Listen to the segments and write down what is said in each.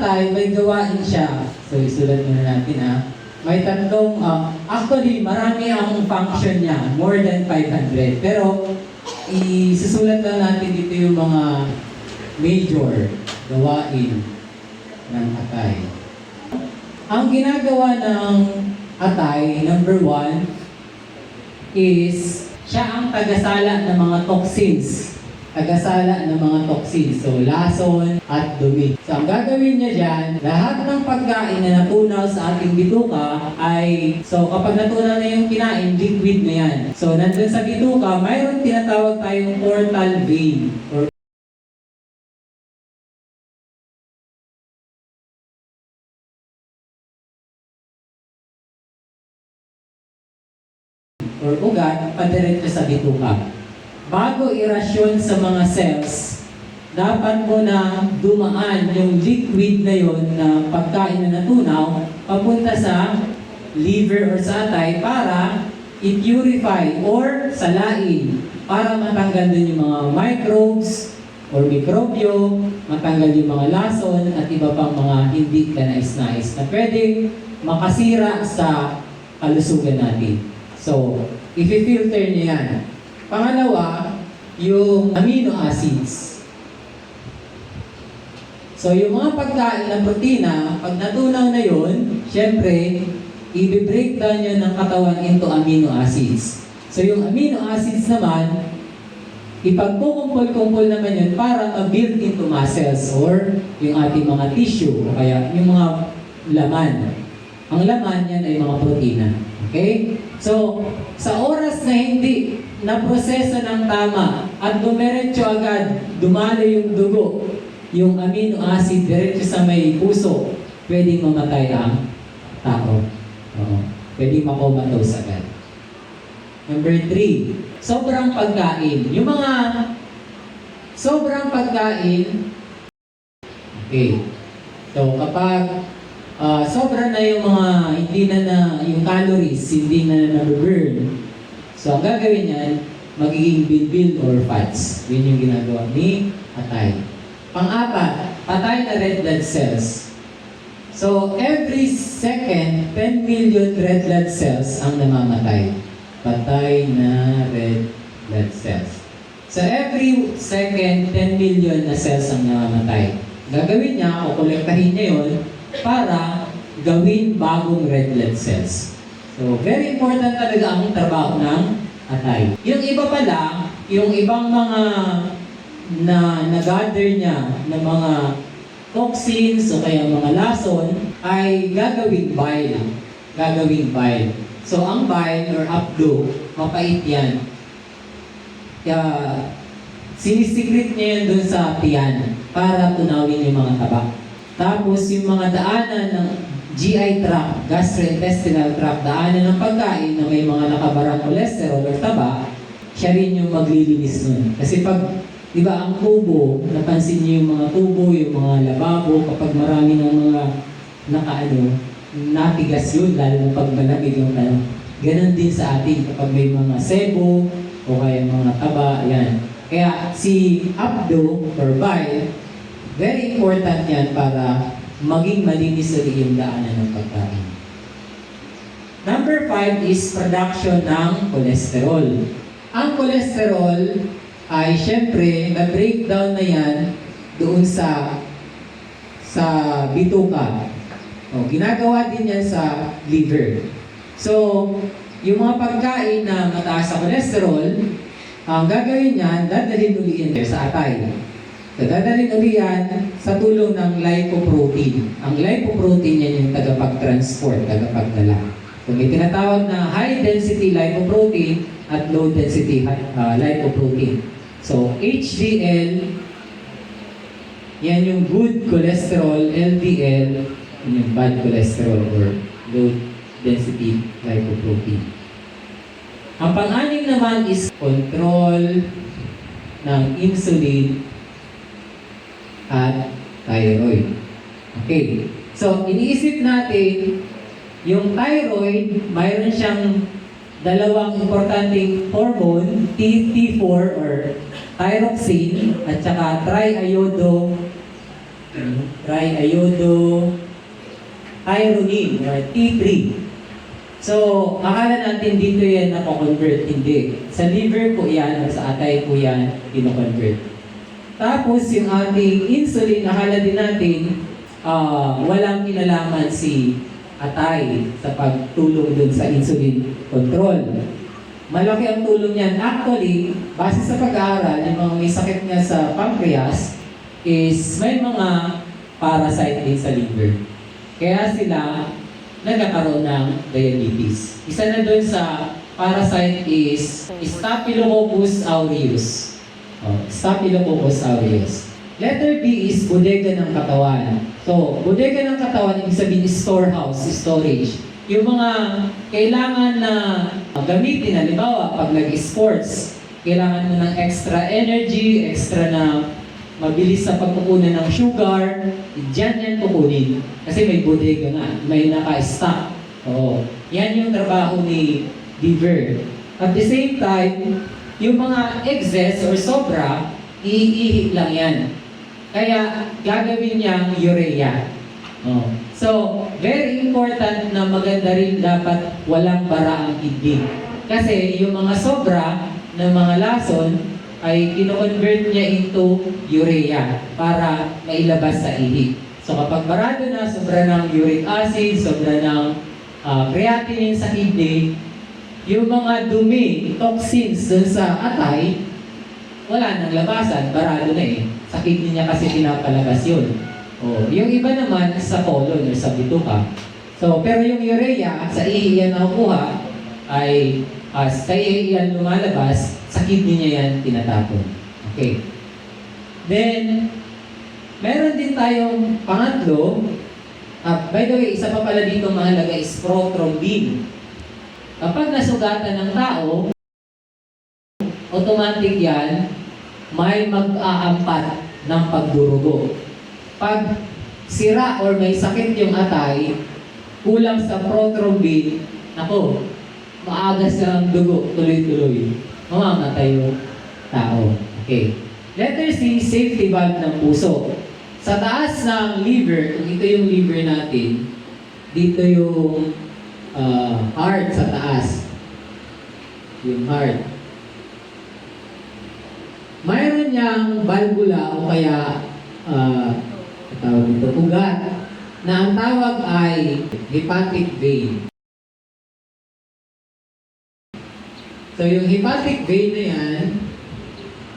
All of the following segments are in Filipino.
atay, may gawain siya. So, isulat muna natin ha. May tatlong, ah, actually, marami ang function niya, more than 500. Pero, isusulat lang natin dito yung mga major gawain ng atay. Ang ginagawa ng atay, number one, is siya ang tagasala ng mga toxins. Tagasala ng mga toxins. So, lason at dumi. So, ang gagawin niya dyan, lahat ng pagkain na natunaw sa ating bituka ay, so kapag natunaw na yung kinain, liquid na yan. So, nandun sa bituka, mayroon tinatawag tayong portal vein or or ugat padiretso sa bituka. Bago irasyon sa mga cells, dapat mo na dumaan yung liquid na yon na pagkain na natunaw papunta sa liver or sa atay para i-purify or salain para matanggal dun yung mga microbes or mikrobyo, matanggal yung mga lason at iba pang mga hindi kanais-nais na pwedeng makasira sa kalusugan natin. So, i-filter niyo yan. Pangalawa, yung amino acids. So, yung mga pagkain ng protina, pag natunaw na yun, syempre, i-breakdown yun ng katawan into amino acids. So, yung amino acids naman, ipagkukumpol-kumpol naman yun para ma-build into muscles or yung ating mga tissue o kaya yung mga laman. Ang laman yan ay mga protina. Okay? So, sa oras na hindi na-proseso ng tama at dumiretso agad, dumalo yung dugo, yung amino acid diretso sa may puso, pwedeng mamatay ang tao. Oo. Pwedeng makomatose agad. Number three, sobrang pagkain. Yung mga sobrang pagkain, okay. So kapag ah, sobra na yung mga hindi na na yung calories, hindi na na-burn. So ang gagawin niyan, magiging bilbil or fats. Yun yung ginagawa ni Atay. Pang-apat, patay na red blood cells. So every second, 10 million red blood cells ang namamatay. Patay na red blood cells. So every second, 10 million na cells ang namamatay. Gagawin niya o kolektahin niya yun para gawin bagong red blood cells. So very important talaga ang trabaho ng atay. Yung iba pala, yung ibang mga na nag-gather niya ng mga toxins o kaya mga lason ay gagawing bile. Gagawing bile. So ang bile or abdo, mapait yan. Kaya sinisikrit niya yun dun sa tiyan para tunawin yung mga taba. Tapos yung mga daanan ng GI tract, gastrointestinal tract, daanan ng pagkain na may mga nakabarang cholesterol or taba, siya rin yung maglilinis nun. Kasi pag, di ba, ang tubo, napansin niyo yung mga tubo, yung mga lababo, kapag marami ng mga nakaano, natigas yun, lalo na pag malamig yung ano. Ganon din sa atin kapag may mga sebo o kaya mga taba, yan. Kaya si abdo or bile, very important yan para maging malinis ulit yung daanan ng pagkain. Number five is production ng cholesterol. Ang cholesterol ay syempre na-breakdown na yan doon sa sa bituka. O, ginagawa din yan sa liver. So, yung mga pagkain na mataas sa cholesterol, ang gagawin niyan, dadalhin uliin sa atay. So, dadalhin uli yan sa tulong ng lipoprotein. Ang lipoprotein yan yung tagapag-transport, tagapagdala. So, may tinatawag na high-density lipoprotein at low-density uh, lipoprotein. So, HDL, yan yung good cholesterol, LDL, yun yung bad cholesterol or low-density lipoprotein. Ang pang-anim naman is control ng insulin at thyroid. Okay. So, iniisip natin, yung thyroid, mayroon siyang dalawang importanteng hormone, T- T4 or thyroxine, at saka triiodo triiodo tyronine or T3. So, akala natin dito yan nakoconvert. Hindi. Sa liver po yan, or sa atay po yan, kinoconvert. Tapos, yung ating insulin, akala din natin, ah, walang kinalaman si atay sa pagtulong dun sa insulin control. Malaki ang tulong niyan. Actually, base sa pag-aaral, yung mga may sakit nga sa pancreas is may mga parasite din sa liver. Kaya sila nagkakaroon ng diabetes. Isa na doon sa parasite is Staphylococcus aureus. Oh, Staphylococcus aureus. Letter B is bodega ng katawan. So, bodega ng katawan, ibig sabihin storehouse, storage. Yung mga kailangan na gamitin, halimbawa, pag nag-sports, kailangan mo ng extra energy, extra na mabilis sa pagkukunan ng sugar, dyan yan kukunin. Kasi may bodega nga, may naka-stock. Oo. Yan yung trabaho ni liver. At the same time, yung mga excess or sobra, iihi lang yan. Kaya gagawin niyang urea. Oh. So, very important na maganda rin dapat walang bara ang kidney. Kasi yung mga sobra ng mga lason ay kino-convert niya into urea para mailabas sa ihi. So kapag barado na, sobra ng uric acid, sobra ng ah, creatinine sa kidney, yung mga dumi, toxins dun sa atay, wala nang labasan, barado na eh. Sa kidney niya kasi pinapalabas yun. Oh, yung iba naman sa colon or sa bituka. So, pero yung urea, sa ihi yan nakukuha, ay uh, sa ihi yan lumalabas, sa kidney niya yan tinatapon. Okay. Then, meron din tayong pangatlo, Ah, by the way, isa pa pala dito mahalaga is prothrombin. Kapag nasugatan ng tao, automatic yan, may mag-aampat ng pagdurugo. Pag sira or may sakit yung atay, kulang sa prothrombin, ako, maagas ang dugo, tuloy-tuloy. Mamamatay yung tao. Okay. Letter C, safety valve ng puso. Sa taas ng liver, kung ito yung liver natin, dito yung ah, heart sa taas. Yung heart. Mayroon niyang valvula o kaya uh, tawag dito, ugat na ang tawag ay hepatic vein. So yung hepatic vein na yan,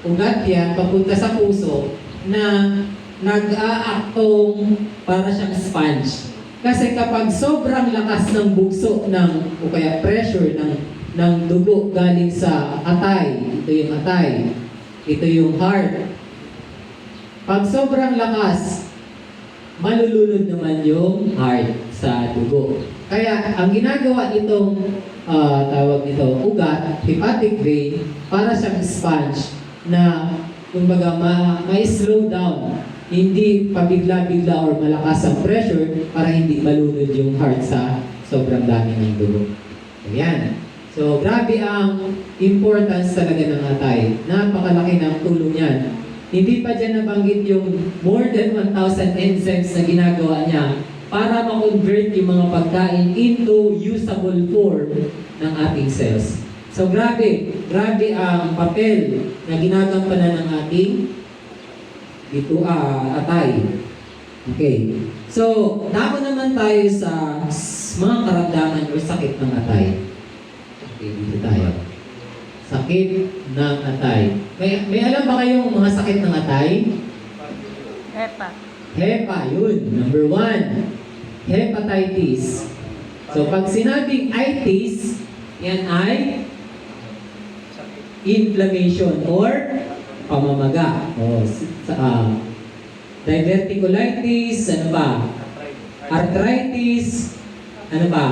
ugat yan papunta sa puso na nag-aaktong para siyang sponge. Kasi kapag sobrang lakas ng bugso ng o kaya pressure ng ng dugo galing sa atay, ito yung atay, ito yung heart. Pag sobrang lakas, malulunod naman yung heart sa dugo. Kaya ang ginagawa nitong ah, tawag nito ugat, hepatic vein, para siyang sponge na kumbaga ma, ma-slow down hindi pabigla-bigla or malakas ang pressure para hindi malunod yung heart sa sobrang dami ng dugo. Ayan. So, grabe ang importance talaga ng atay. Napakalaki ng tulong yan. Hindi pa dyan nabanggit yung more than 1,000 enzymes na ginagawa niya para ma-convert yung mga pagkain into usable form ng ating cells. So, grabe. Grabe ang papel na ginagampanan ng ating ito ah, atay. Okay. So, dako naman tayo sa mga karamdaman o sakit ng atay. Okay, dito tayo. Sakit ng atay. May, may alam ba kayong mga sakit ng atay? Epa. Hepa, yun. Number one. Hepatitis. So, pag sinabing itis, yan ay inflammation or pamamaga. O, sa, ah, diverticulitis, ano ba? Arthritis, ano ba?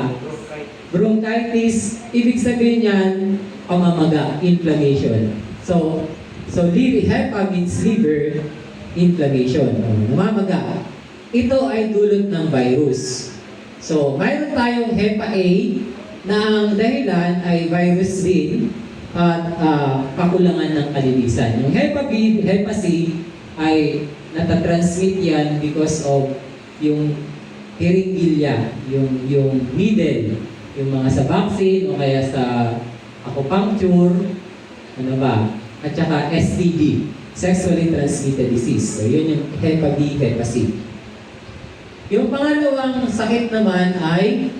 Bronchitis, ibig sabihin yan, pamamaga, inflammation. So, so liver, hepa means liver, inflammation. O, namamaga. Ito ay dulot ng virus. So, mayroon tayong hepa A na ang dahilan ay virus din at ah, kakulangan ng kalinisan. Yung hepa B, hepa C ay natatransmit yan because of yung hiringgilya, yung, yung needle, yung mga sa vaccine o kaya sa acupuncture, ano ba, at saka STD, sexually transmitted disease. So yun yung Hepa B. Yung pangalawang sakit naman ay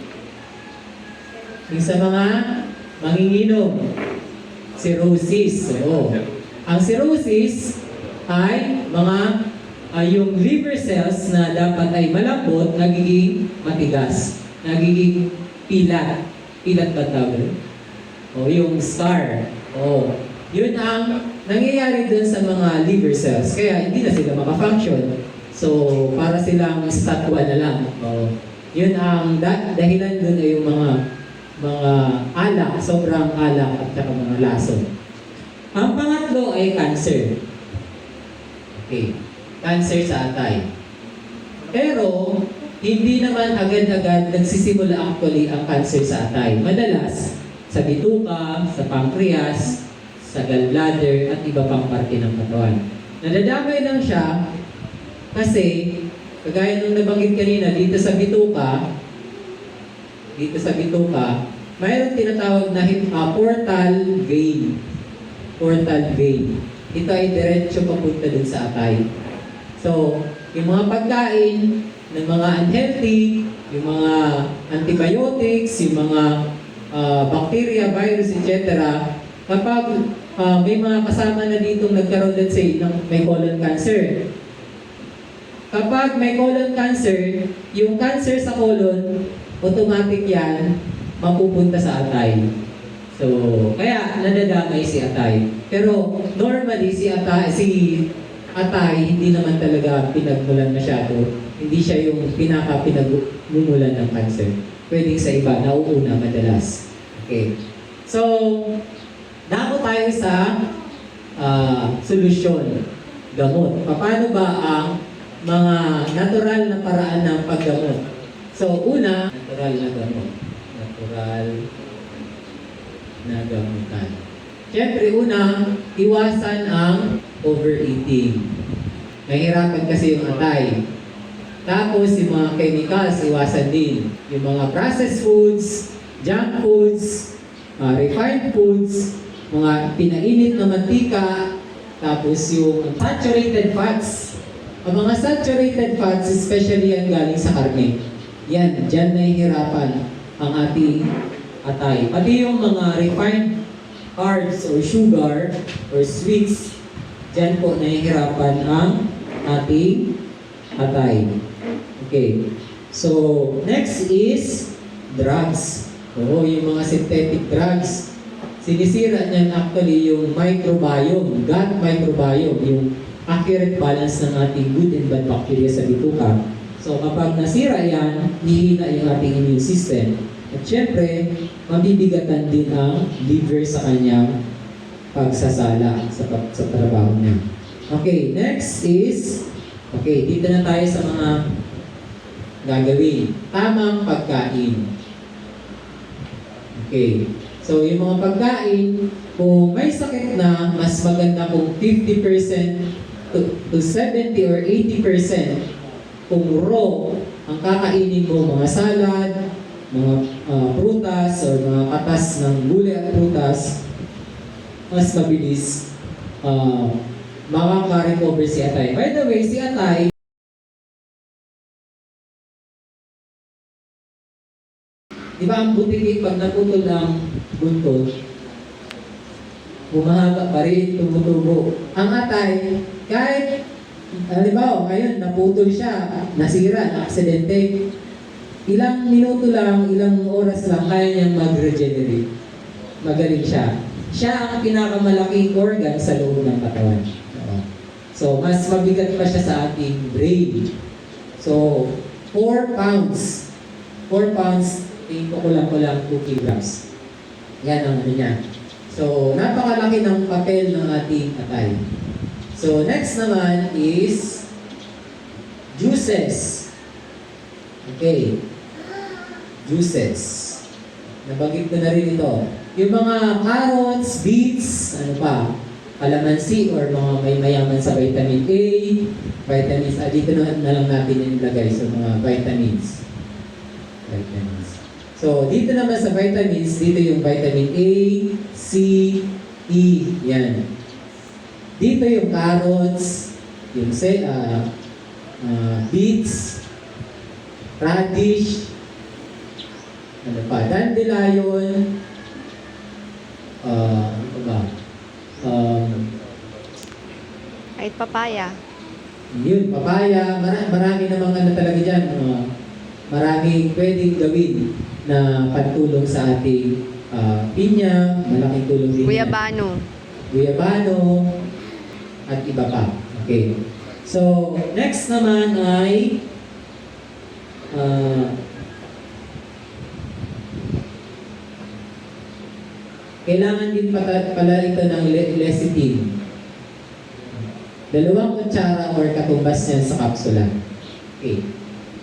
yung sa mga manginginom, cirrhosis. Oo. Ang cirrhosis ay mga ah, yung liver cells na dapat ay malambot, nagiging matigas, nagiging pilat. Pilat ba tawag? O yung scar. O, yun ang nangyayari dun sa mga liver cells. Kaya hindi na sila makafunction. So, para silang statwa na lang. O, yun ang da- dahilan dun ay yung mga mga alak, sobrang alak at saka mga lason. Ang pangatlo ay cancer. Okay. Cancer sa atay. Pero, hindi naman agad-agad nagsisimula actually ang cancer sa atay. Madalas, sa bituka, sa pancreas, sa gallbladder, at iba pang parte ng katawan. Nadadamay lang siya kasi, kagaya nung nabanggit kanina, dito sa bituka, dito sa bituka, mayroon tinatawag na ah, portal vein. Portal vein. Ito ay diretso papunta dun sa atay. So, yung mga pagkain ng mga unhealthy, yung mga antibiotics, yung mga ah, bacteria, virus, etc. Kapag ah, may mga kasama na dito nagkaroon, let's say, ng may colon cancer, Kapag may colon cancer, yung cancer sa colon, automatic yan, mapupunta sa atay. So, kaya nadadamay si atay. Pero normally si atay, si atay hindi naman talaga pinagmulan masyado. Hindi siya yung pinaka pinagmumulan ng cancer. Pwedeng sa iba, nauuna madalas. Okay. So, dako tayo sa ah, solusyon, gamot. Paano ba ang mga natural na paraan ng paggamot? So, una, natural na gamot. Natural na gamutan. Siyempre, una, iwasan ang overeating. Mahirapan kasi yung atay. Tapos, yung mga chemicals, iwasan din. Yung mga processed foods, junk foods, uh, refined foods, mga pinainit na mantika, tapos yung saturated fats. Ang mga saturated fats, especially yan galing sa karne. Yan, dyan nahihirapan ang ating atay. Pati yung mga refined carbs or sugar or sweets, dyan po nahihirapan ang ating atay. Okay. So, next is drugs. Oo, yung mga synthetic drugs. Sinisira niyan actually yung microbiome, gut microbiome, yung accurate balance ng ating good and bad bacteria sa bituka. So kapag nasira yan, hihina yung ating immune system. At syempre, mabibigatan din ang liver sa kanyang pagsasala sa, sa trabaho niya. Okay, next is, okay, dito na tayo sa mga gagawin. Tamang pagkain. Okay. So, yung mga pagkain, kung may sakit na, mas maganda kung 50% to, to 70 or 80% kung raw ang kakainin mo mga salad, mga ah, prutas or mga katas ng gulay at prutas, mas mabilis uh, makaka-recover si Atay. By the way, si Atay, di ba ang butikit pag naputol ang buntot, bumahaba pa rin, tumutubo. Ang atay, kahit, halimbawa, ngayon, naputol siya, nasira, na-aksidente, ilang minuto lang, ilang oras lang, kaya niyang mag-regenerate. Magaling siya. Siya ang pinakamalaking organ sa loob ng katawan. So, mas mabigat pa siya sa ating brain. So, 4 pounds. 4 pounds, tingin ko kulang-kulang 2 kilograms. Yan ang ano niya. So, napakalaki ng papel ng ating atay. So, next naman is juices. Okay. Juices. Nabanggit ko na rin ito. Yung mga carrots, beets, ano pa, kalamansi or mga may mayaman sa vitamin A, vitamins, ah, dito na, na lang natin yung ilagay sa mga vitamins. Vitamins. So, dito naman sa vitamins, dito yung vitamin A, C, E, yan. Dito yung carrots, yung say, ah, ah, beets, radish, ano pa, dandelion, ah, ano ba? Um, Kahit papaya. yun, papaya, marami, marami namang ano talaga dyan, uh, maraming pwedeng gawin na pantulong sa ating ah, pinya, malaking tulong din. Guyabano. Guyabano, at iba pa. Okay. So, next naman ay ah, kailangan din pata, pala ito ng le- lecithin. Dalawang kutsara or katumbas niyan sa kapsula. Okay.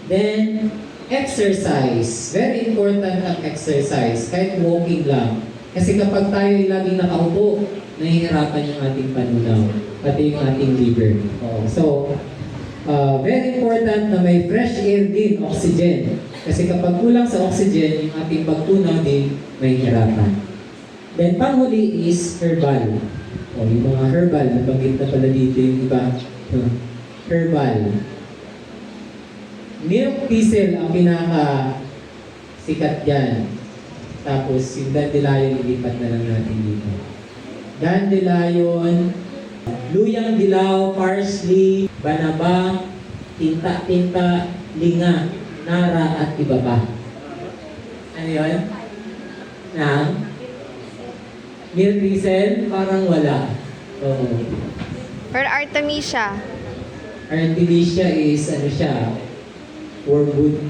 Then, exercise. Very important ang exercise. Kahit walking lang. Kasi kapag tayo ay laging nakaupo, nahihirapan yung ating panunaw. Pati yung ating liver. So, uh, very important na may fresh air din, oxygen. Kasi kapag kulang sa oxygen, yung ating pagtunaw din, mahihirapan. Then, panghuli is herbal. O, yung mga herbal, nabanggit na pala dito yung iba. Herbal. Milk thistle ang pinaka sikat dyan. Tapos, yung dandelion, ilipat na lang natin dito. Dandelion, luyang dilaw, parsley, banaba, tinta-tinta, linga, nara, at iba pa. Ano yun? Nang? Milk thistle, parang wala. Oo. Or Artemisia. Artemisia is ano siya, wormwood.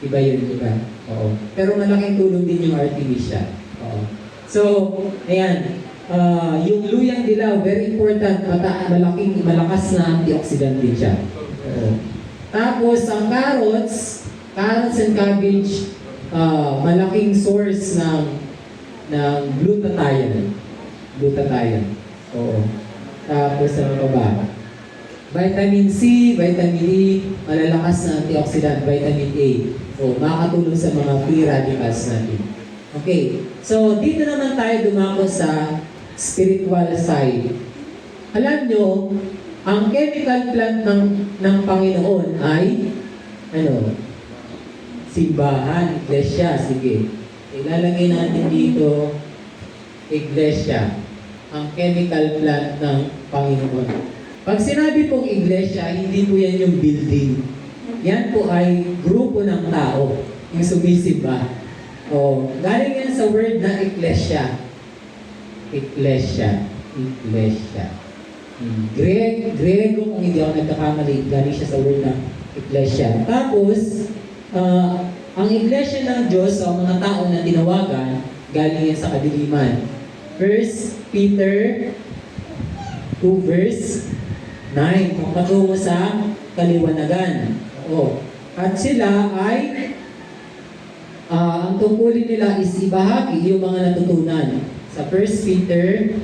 Iba yun, iba. Oo. Pero malaking tulong din yung Artemisia. Oo. So, ayan. Ah, yung luyang dilaw, very important. Mata malaking, malakas na antioxidant din siya. Tapos, ang carrots, carrots and cabbage, ah, malaking source ng ng glutathione. Glutathione. Oo. Tapos, ano pa ba? Vitamin C, vitamin E, malalakas na antioxidant, vitamin A. O, makakatulong sa mga free radicals natin. Okay, so dito naman tayo dumako sa spiritual side. Alam nyo, ang chemical plant ng, ng Panginoon ay, ano, simbahan, iglesia, sige. Ilalagay natin dito, iglesia, ang chemical plant ng Panginoon. Pag sinabi pong iglesia, hindi po yan yung building. Yan po ay grupo ng tao, yung sumisimba. O, galing yan sa word na iglesia. Iglesia. Iglesia. Hmm. Greg, Grego, kung hindi ako nagkakamali, galing siya sa word na iglesia. Tapos, ah, ang iglesia ng Diyos, ang mga tao na tinawagan, galing yan sa kadiliman. First Peter 2 verse 9. Kung patungo sa kaliwanagan. Oo. At sila ay ah, ang tungkulin nila is ibahagi yung mga natutunan sa 1 Peter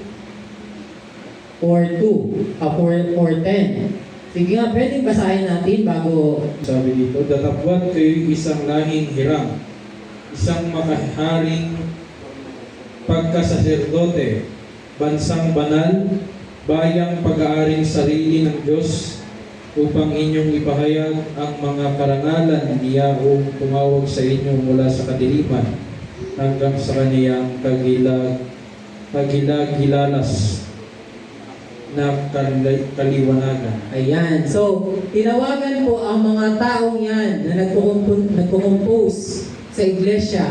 4.2 uh, 4.10 Sige nga, pwedeng basahin natin bago Sabi dito, datapwat kayo isang lahing hirang, isang makaharing pagkasaserdote, bansang banal, bayang pag-aaring sarili ng Diyos, upang inyong ipahayag ang mga karangalan ni Yahweh tumawag sa inyo mula sa kadiliman hanggang sa kaniyang kagilag, kagilag-gilalas na kali- kaliwanagan. Ayan. So, tinawagan po ang mga taong yan na nagkukumpose sa iglesia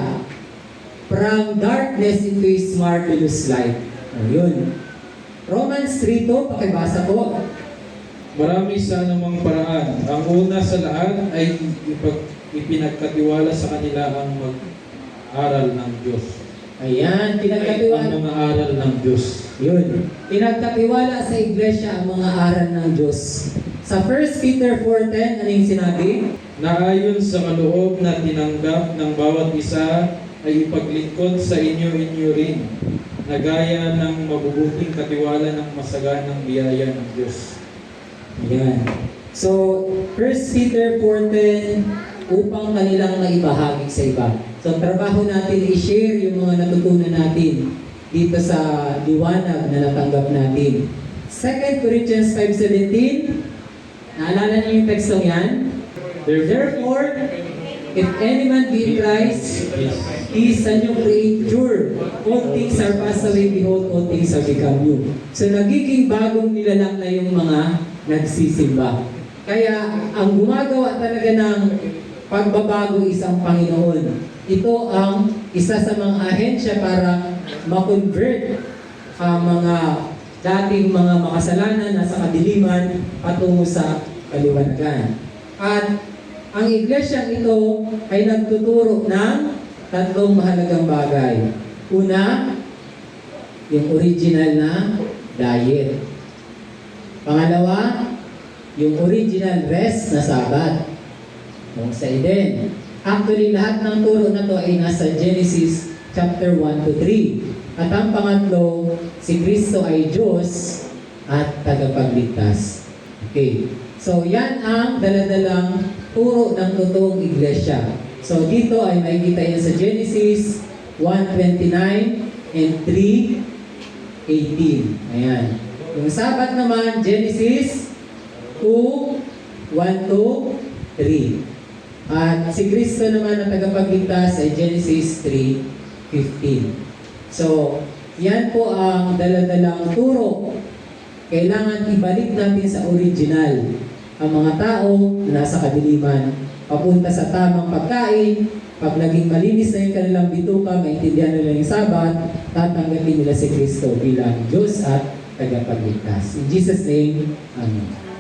from darkness into His marvelous light. Ayun. Romans 3.2, pakibasa po. Marami sa anumang paraan. Ang una sa lahat ay ipag, ipinagkatiwala sa kanila ang mag-aral ng Diyos. Ayan, Ay, ang pinagkatiwala. mga aral ng Diyos. Yun. Pinagkatiwala sa iglesia ang mga aral ng Diyos. Sa 1 Peter 4.10, ano yung sinabi? Na ayon sa kaloob na tinanggap ng bawat isa ay ipaglingkod sa inyo-inyo rin na gaya ng mabubuting katiwala ng masaganang biyaya ng Diyos. Ayan. So, 1 Peter 4.10, upang kanilang maibahagi sa iba. So, trabaho natin i-share yung mga natutunan natin dito sa liwanag na natanggap natin. 2 Corinthians 5.17, naalala niyo yung tekstong yan? Therefore, if any man be in Christ, he is a new creature. All things are passed away, behold, all things are become new. So, nagiging bagong nilalang na yung mga nagsisimba. Kaya, ang gumagawa talaga ng pagbabago isang Panginoon. Ito ang isa sa mga ahensya para ma-convert ang mga dating mga makasalanan na sa kadiliman patungo sa kaliwanagan. At ang iglesyang ito ay nagtuturo ng tatlong mahalagang bagay. Una, yung original na diet. Pangalawa, yung original rest na sabat. Yung sa Eden. Actually, lahat ng turo na to ay nasa Genesis chapter 1 to 3. At ang pangatlo, si Kristo ay Diyos at tagapagligtas. Okay. So, yan ang daladalang turo ng totoong iglesia. So, dito ay makikita yan sa Genesis 1.29 and 3.18. Ayan. Yung Sabat naman, Genesis 2, 1 to 3. At si Kristo naman na tagapagligtas ay Genesis 3.15. So, yan po ang daladalang turo. Kailangan ibalik natin sa original ang mga tao na nasa kadiliman papunta sa tamang pagkain. Pag naging malinis na yung kanilang bituka, maintindihan nila yung sabat, tatanggapin nila si Kristo bilang Diyos at tagapagligtas. In Jesus' name, Amen.